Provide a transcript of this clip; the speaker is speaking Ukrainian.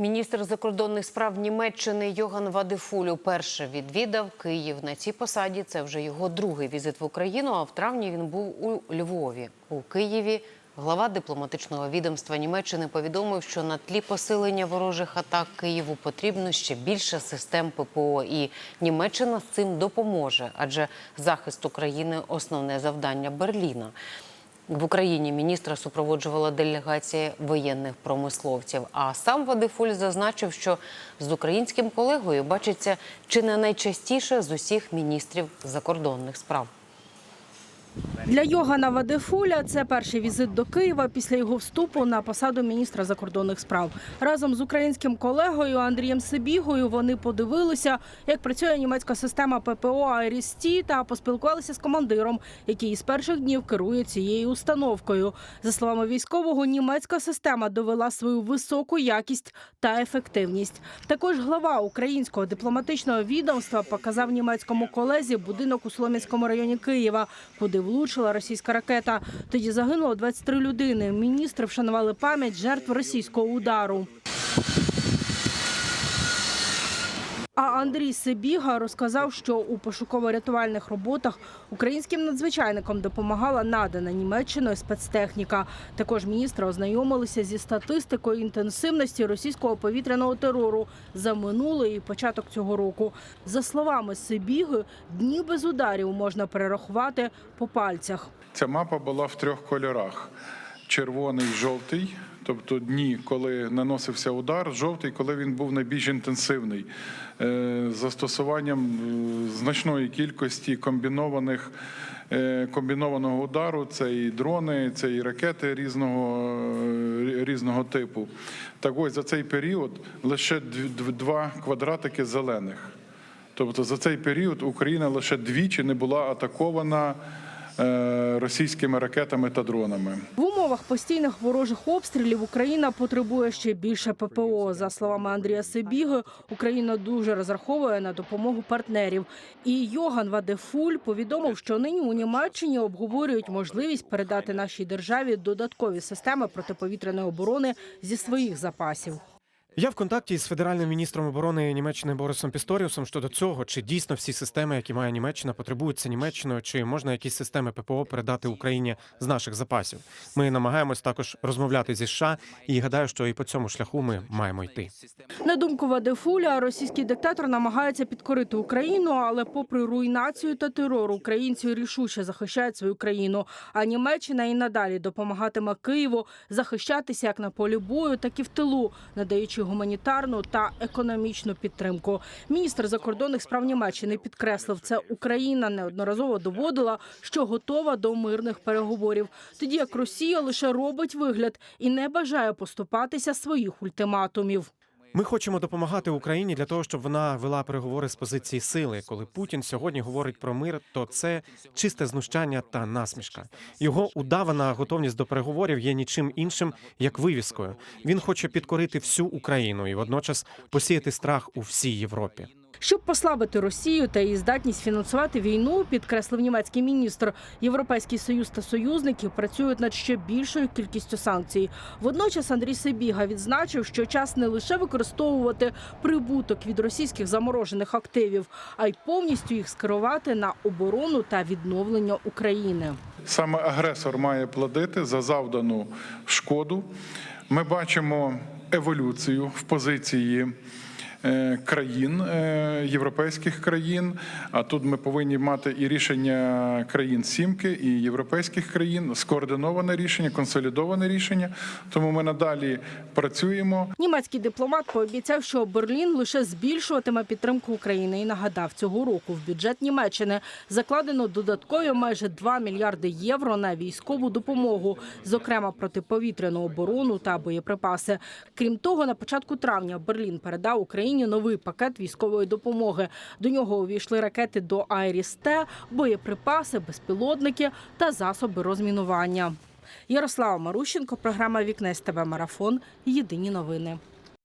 Міністр закордонних справ Німеччини Йоган Вадифуль уперше відвідав Київ. На цій посаді це вже його другий візит в Україну. А в травні він був у Львові. У Києві глава дипломатичного відомства Німеччини повідомив, що на тлі посилення ворожих атак Києву потрібно ще більше систем ППО, і Німеччина з цим допоможе, адже захист України основне завдання Берліна. В Україні міністра супроводжувала делегація воєнних промисловців. А сам Вадифуль зазначив, що з українським колегою бачиться чи не найчастіше з усіх міністрів закордонних справ. Для Йогана Вадефуля це перший візит до Києва після його вступу на посаду міністра закордонних справ. Разом з українським колегою Андрієм Сибігою вони подивилися, як працює німецька система ППО «Айріс-Ті» та поспілкувалися з командиром, який з перших днів керує цією установкою. За словами військового, німецька система довела свою високу якість та ефективність. Також глава українського дипломатичного відомства показав німецькому колезі будинок у Солом'янському районі Києва, куди влучила російська ракета. Тоді загинуло 23 людини. Міністри вшанували пам'ять жертв російського удару. А Андрій Сибіга розказав, що у пошуково-рятувальних роботах українським надзвичайникам допомагала надана Німеччиною спецтехніка. Також міністри ознайомилися зі статистикою інтенсивності російського повітряного терору за минулий і початок цього року. За словами Сибіги, дні без ударів можна перерахувати по пальцях. Ця мапа була в трьох кольорах: червоний, жовтий, тобто дні, коли наносився удар, жовтий, коли він був найбільш інтенсивний, е, застосуванням е, значної кількості комбінованих. е, Комбінованого удару це і дрони, це і ракети різного, різного типу. Так ось за цей період лише дв- дв- два квадратики зелених. Тобто за цей період Україна лише двічі не була атакована російськими ракетами та дронами. В умовах постійних ворожих обстрілів Україна потребує ще більше ППО. За словами Андрія Сибіги, Україна дуже розраховує на допомогу партнерів. І Йоган Вадефуль повідомив, що нині у Німеччині обговорюють можливість передати нашій державі додаткові системи протиповітряної оборони зі своїх запасів. Я в контакті з федеральним міністром оборони Німеччини Борисом Пісторіусом щодо цього, чи дійсно всі системи, які має Німеччина, потребуються Німеччиною, чи можна якісь системи ППО передати Україні з наших запасів. Ми намагаємось також розмовляти зі США, і гадаю, що і по цьому шляху ми маємо йти. На думку Вадефуля, російський диктатор намагається підкорити Україну, але попри руйнацію та терор, українці рішуче захищають свою країну. А Німеччина і надалі допомагатиме Києву захищатися як на полі бою, так і в тилу, надаючи гуманітарну та економічну підтримку. Міністр закордонних справ Німеччини підкреслив, це Україна неодноразово доводила, що готова до мирних переговорів, тоді як Росія лише робить вигляд і не бажає поступатися своїх ультиматумів. Ми хочемо допомагати Україні для того, щоб вона вела переговори з позиції сили. Коли Путін сьогодні говорить про мир, то це чисте знущання та насмішка. Його удавана готовність до переговорів є нічим іншим як вивіскою. Він хоче підкорити всю Україну і водночас посіяти страх у всій Європі. Щоб послабити Росію та її здатність фінансувати війну, підкреслив німецький міністр. Європейський союз та союзники працюють над ще більшою кількістю санкцій. Водночас Андрій Сибіга відзначив, що час не лише використовувати прибуток від російських заморожених активів, а й повністю їх скерувати на оборону та відновлення України. Саме агресор має платити за завдану шкоду. Ми бачимо еволюцію в позиції. Е, Країн е, європейських країн, а тут ми повинні мати і рішення країн сімки, і європейських країн, скоординоване рішення, консолідоване рішення. Тому ми надалі працюємо. Німецький дипломат пообіцяв, що Берлін лише збільшуватиме підтримку України і нагадав, цього року в бюджет Німеччини закладено додаткові майже 2 мільярди євро на військову допомогу, зокрема протиповітряну оборону та боєприпаси. Крім того, на початку травня Берлін передав Україні новий пакет військової допомоги. До нього увійшли ракети до Айріс-Т, боєприпаси, безпілотники та засоби розмінування. Ярослава Марущенко, програма Вікне з ТВ Марафон. Єдині новини.